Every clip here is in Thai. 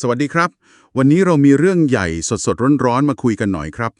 สวัสดีครับ วันนี้เรามีเรื่องใหญ่สดๆ ร้อนๆ มาคุยกันหน่อยครับ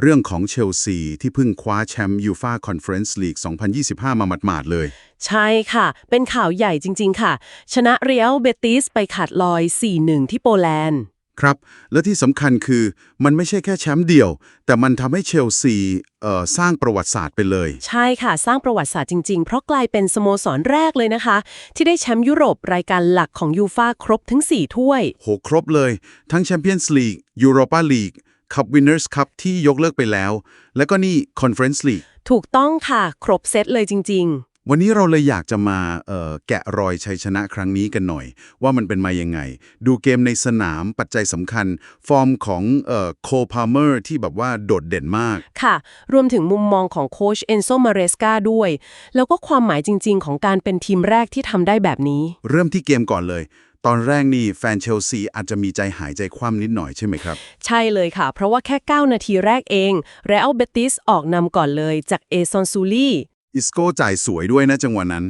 เรื่องของเชลซีที่เพิ่งคว้าแชมป์ยูฟาคอนเฟอเรนซ์ลีก 2025 มาหมาดๆ เลย ใช่ค่ะ เป็นข่าวใหญ่จริง ๆ ค่ะ ชนะเรียลเบติสไปขาดลอย 4-1 ที่โปแลนด์ ครับ และที่สำคัญคือมันไม่ใช่แค่แชมป์เดียว แต่มันทำให้เชลซีเอ่อสร้างประวัติศาสตร์ไปเลย ใช่ค่ะ สร้างประวัติศาสตร์จริง ๆ เพราะกลายเป็นสโมสรแรกเลยนะคะ ที่ได้แชมป์ยุโรปรายการหลักของยูฟาครบทั้ง 4 ถ้วย โห ครบเลย ทั้งแชมเปี้ยนส์ลีกยูโรปาลีกคัพวินเนอร์สคัพที่ยกเลิกไปแล้ว แล้วก็นี่คอนเฟอเรนซ์ลีกถูกต้องค่ะ ครบเซตเลยจริง วันนี้เราเลยอยากจะมาเอ่อแกะรอยชัยชนะครั้งนี้กันหน่อย ว่ามันเป็นมายังไง ดูเกมในสนามปัจจัยสำคัญ ฟอร์มของเอ่อโคพาเมอร์ที่แบบว่าโดดเด่นมากๆค่ะ รวมถึงมุมมองของโค้ชเอนโซมาเรสกาด้วย แล้วก็ความหมายจริง ๆ ของการเป็นทีมแรกที่ทำได้แบบนี้ เริ่มที่เกมก่อนเลยตอนแรกนี่แฟนเชลซีอาจจะมีใจหายใจคว่ำนิดหน่อยใช่ไหมครับ ใช่เลยค่ะ เพราะว่าแค่ 9 นาทีแรกเองเรอัลเบติสออกนำก่อนเลยจากเอซอนซูลี อิสโก้จ่ายสวยด้วยนะจังหวะนั้น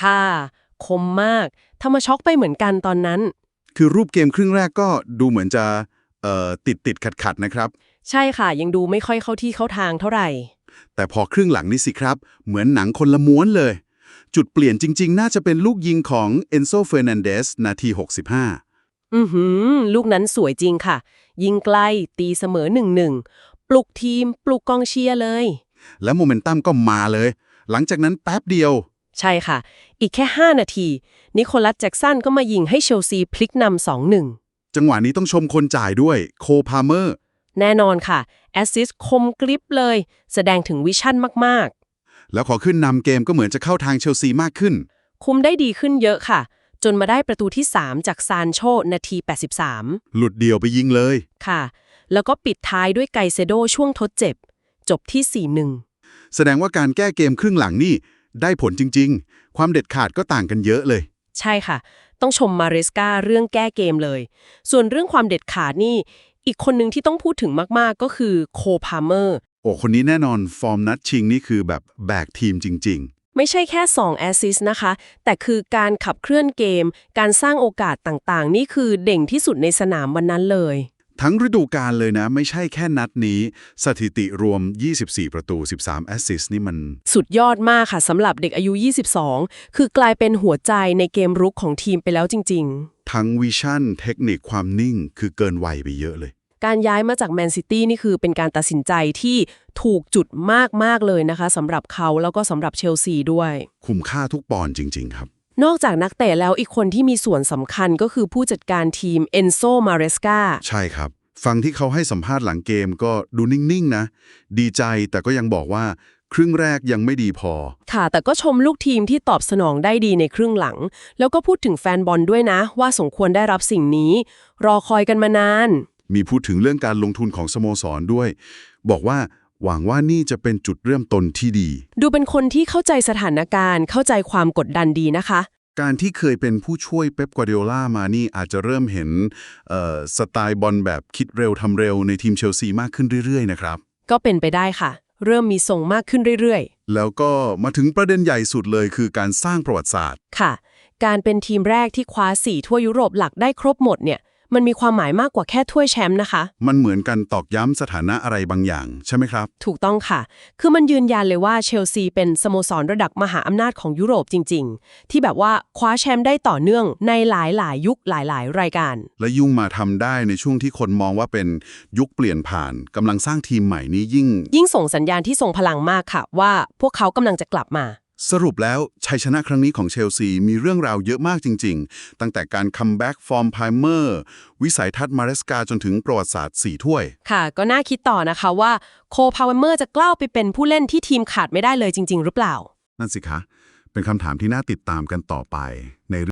ค่ะ คมมากทำมาช็อกไปเหมือนกันตอนนั้น คือรูปเกมครึ่งแรกก็ดูเหมือนจะเอ่อติดติดขัดขัดๆนะครับ ใช่ค่ะ ยังดูไม่ค่อยเข้าที่เข้าทางเท่าไหร่ แต่พอครึ่งหลังนี่สิครับ เหมือนหนังคนละม้วนเลย จุดเปลี่ยนจริง ๆ น่าจะเป็นลูกยิงของเอนโซเฟอร์นันเดสนาที 65 อือหือ ลูกนั้นสวยจริงค่ะ ยิงไกลตีเสมอหนึ่งหนึ่งปลุกทีมปลุกกองเชียร์เลย แล้วโมเมนตัมก็มาเลย หลังจากนั้นแป๊บเดียว ใช่ค่ะ อีกแค่ 5 นาที นิโคลัสแจ็กสันก็มายิงให้เชลซีพลิกนำสองหนึ่งจังหวะนี้ต้องชมคนจ่ายด้วยโคพาเมอร์ แน่นอนค่ะ แอสซิสคมกริบเลย แสดงถึงวิชั่นมากแล้วขอขึ้นนำเกมก็เหมือนจะเข้าทางเชลซีมากขึ้นๆคุมได้ดีขึ้นเยอะค่ะ จนมาได้ประตูที่ 3 จากซานโชนาที 83 หลุดเดียวไปยิงเลยค่ะ แล้วก็ปิดท้ายด้วยไกเซโดช่วงทดเจ็บ จบที่4-1 แสดงว่าการแก้เกมครึ่งหลังนี่ได้ผลจริง ๆ ความเด็ดขาดก็ต่างกันเยอะเลย ใช่ค่ะ ต้องชมมาเรสกาเรื่องแก้เกมเลย ส่วนเรื่องความเด็ดขาดนี่ อีกคนหนึ่งที่ต้องพูดถึงมากๆ ก็คือโคพาเมอร์ โอ้ คนนี้แน่นอนฟอร์มนัดชิงนี่คือแบบแบกทีมจริงไม่ใช่แค่ 2 แอสซิสนะคะ แต่คือการขับเคลื่อนเกม การสร้างโอกาสต่างๆ นี่คือเด่งที่สุดในสนามวันนั้นเลยๆ ทั้งฤดูกาลเลยนะ ไม่ใช่แค่นัดนี้ สถิติรวม 24 ประตู 13 แอสซิสต์นี่มัน สุดยอดมากค่ะสำหรับเด็กอายุ 22 คือกลายเป็นหัวใจในเกมรุกของทีมไปแล้วจริง ๆ ทั้งวิชั่น เทคนิคความนิ่ง คือเกินวัยไปเยอะเลย การย้ายมาจากแมนซิตี้นี่คือเป็นการตัดสินใจที่ถูกจุดมากๆเลยนะคะสำหรับเขาแล้วก็สำหรับเชลซีด้วย คุ้มค่าทุกปอนด์จริง ๆ ครับ นอกจากนักเตะแล้วอีกคนที่มีส่วนสำคัญก็คือผู้จัดการทีมเอนโซมาเรสกาใช่ครับ ฟังที่เขาให้สัมภาษณ์หลังเกมก็ดูนิ่งๆนะ ดีใจแต่ก็ยังบอกว่าครึ่งแรกยังไม่ดีพอ ค่ะ แต่ก็ชมลูกทีมที่ตอบสนองได้ดีในครึ่งหลัง แล้วก็พูดถึงแฟนบอลด้วยนะ ว่าสมควรได้รับสิ่งนี้ รอคอยกันมานาน มีพูดถึงเรื่องการลงทุนของสโมสรด้วย บอกว่า หวังว่านี่จะเป็นจุดเริ่มต้นที่ดี ดูเป็นคนที่เข้าใจสถานการณ์ เข้าใจความกดดันดีนะคะ การที่เคยเป็นผู้ช่วยเป๊ปกวาร์ดิโอลามานี่อาจจะเริ่มเห็นเอ่อสไตล์บอลแบบคิดเร็วทำเร็วในทีมเชลซีมากขึ้นเรื่อยๆนะครับ ก็เป็นไปได้ค่ะ เริ่มมีส่งมากขึ้นเรื่อยๆ แล้วก็มาถึงประเด็นใหญ่สุดเลยคือการสร้างประวัติศาสตร์ ค่ะ การเป็นทีมแรกที่คว้า4ทั่วยุโรปหลักได้ครบหมดเนี่ย มันมีความหมายมากกว่าแค่ถ้วยแชมป์นะคะ มันเหมือนกันตอกย้ำสถานะอะไรบางอย่าง ใช่ไหมครับ ถูกต้องค่ะ คือมันยืนยันเลยว่าเชลซีเป็นสโมสรระดับมหาอำนาจของยุโรปจริง ๆ ที่แบบว่าคว้าแชมป์ได้ต่อเนื่องในหลายๆ ยุคหลาย ๆ รายการ และยุ่งมาทำได้ในช่วงที่คนมองว่าเป็นยุคเปลี่ยนผ่านกำลังสร้างทีมใหม่นี้ยิ่ง ยิ่งส่งสัญญาณที่ทรงพลังมากค่ะ ว่าพวกเขากำลังจะกลับมา สรุปแล้วชัยชนะครั้งนี้ของเชลซีมีเรื่องราวเยอะมากจริง ๆ ตั้งแต่การคัมแบ็กฟอร์มไพเมอร์วิสัยทัศน์มาเรสกาจนถึงประวัติศาสตร์ 4 ถ้วย ค่ะ ก็น่าคิดต่อนะคะว่าโคพาวเมอร์จะกล้าไปเป็นผู้เล่นที่ทีมขาดไม่ได้เลยจริง ๆ หรือเปล่า นั่นสิคะ เป็นคำถามที่น่าติดตามกันต่อไปใน